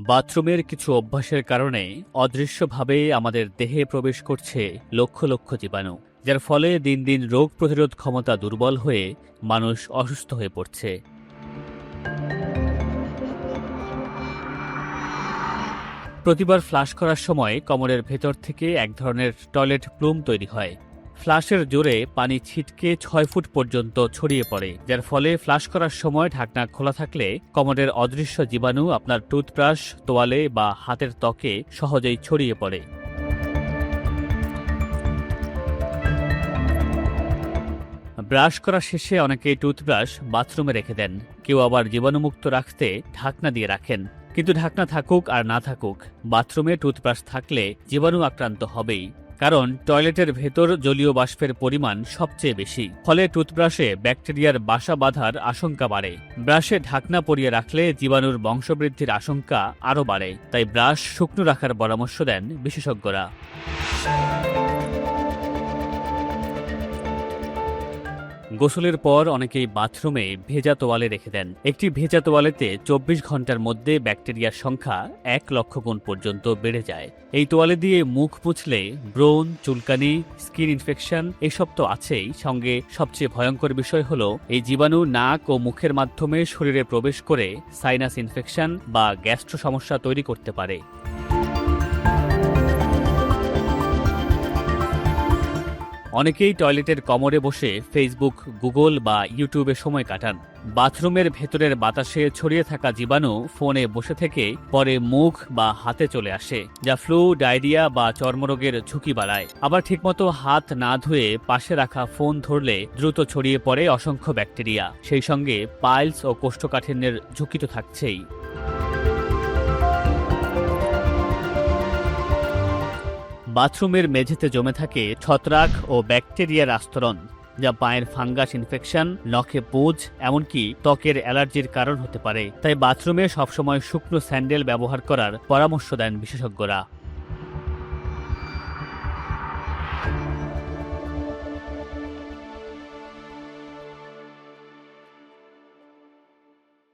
বাথরুমের কিছু অভ্যাসের কারণে অদৃশ্যভাবে আমাদের দেহে প্রবেশ করছে লক্ষ লক্ষ জীবাণু, যার ফলে দিন দিন রোগ প্রতিরোধ ক্ষমতা দুর্বল হয়ে মানুষ অসুস্থ হয়ে পড়ছে। প্রতিবার ফ্লাশ করার সময় কমরের ভেতর থেকে এক ধরনের টয়লেট প্লুম তৈরি হয়। ফ্লাশের জোরে পানি ছিটকে ছয় ফুট পর্যন্ত ছড়িয়ে পড়ে, যার ফলে ফ্লাশ করার সময় ঢাকনা খোলা থাকলে কমরের অদৃশ্য জীবাণু আপনার টুথব্রাশ, তোয়ালে বা হাতের ত্বকে সহজেই ছড়িয়ে পড়ে। ব্রাশ করা শেষে অনেকে টুথব্রাশ বাথরুমে রেখে দেন। কেউ আবার জীবাণুমুক্ত রাখতে ঢাকনা দিয়ে রাখেন। কিন্তু ঢাকনা থাকুক আর না থাকুক, বাথরুমে টুথব্রাশ থাকলে জীবাণু আক্রান্ত হবেই। কারণ টয়লেটের ভেতর জলীয় বাষ্পের পরিমাণ সবচেয়ে বেশি। ফলে টুথব্রাশে ব্যাকটেরিয়ার বাসা বাঁধার আশঙ্কা বাড়ে। ব্রাশে ঢাকনা পরিয়ে রাখলে জীবাণুর বংশবৃদ্ধির আশঙ্কা আরও বাড়ে। তাই ব্রাশ শুকনো রাখার পরামর্শ দেন বিশেষজ্ঞরা। গোসলের পর অনেকেই বাথরুমে ভেজা তোয়ালে রেখে দেন। একটি ভেজা তোয়ালেতে চব্বিশ ঘণ্টার মধ্যে ব্যাকটেরিয়ার সংখ্যা এক লক্ষ গুণ পর্যন্ত বেড়ে যায়। এই তোয়ালে দিয়ে মুখ পুছলে ব্রণ, চুলকানি, স্কিন ইনফেকশন এসব তো আছেই। সঙ্গে সবচেয়ে ভয়ঙ্কর বিষয় হলো, এই জীবাণু নাক ও মুখের মাধ্যমে শরীরে প্রবেশ করে সাইনাস ইনফেকশন বা গ্যাস্ট্রো সমস্যা তৈরি করতে পারে। অনেকেই টয়লেটের কমরে বসে ফেসবুক গুগল বা ইউটিউবে সময় কাটান। বাথরুমের ভেতরের বাতাসে ছড়িয়ে থাকা জীবাণু ফোনে বসে থেকে পরে মুখ বা হাতে চলে আসে, যা ফ্লু, ডায়রিয়া বা চর্মরোগের ঝুঁকি বাড়ায়। আবার ঠিকমতো হাত না ধুয়ে পাশে রাখা ফোন ধরলে দ্রুত ছড়িয়ে পড়ে অসংখ্য ব্যাকটেরিয়া। সেই সঙ্গে পাইলস ও কোষ্ঠকাঠিন্যের ঝুঁকি তো থাকছেই। বাথরুমের মেঝেতে জমে থাকে ছত্রাক ও ব্যাকটেরিয়ার আস্তরণ, যা পায়ের ফাঙ্গাস ইনফেকশন, নখে পুজ এমনকি ত্বকের অ্যালার্জির কারণ হতে পারে। তাই বাথরুমে সবসময় শুকনো স্যান্ডেল ব্যবহার করার পরামর্শ দেন বিশেষজ্ঞরা।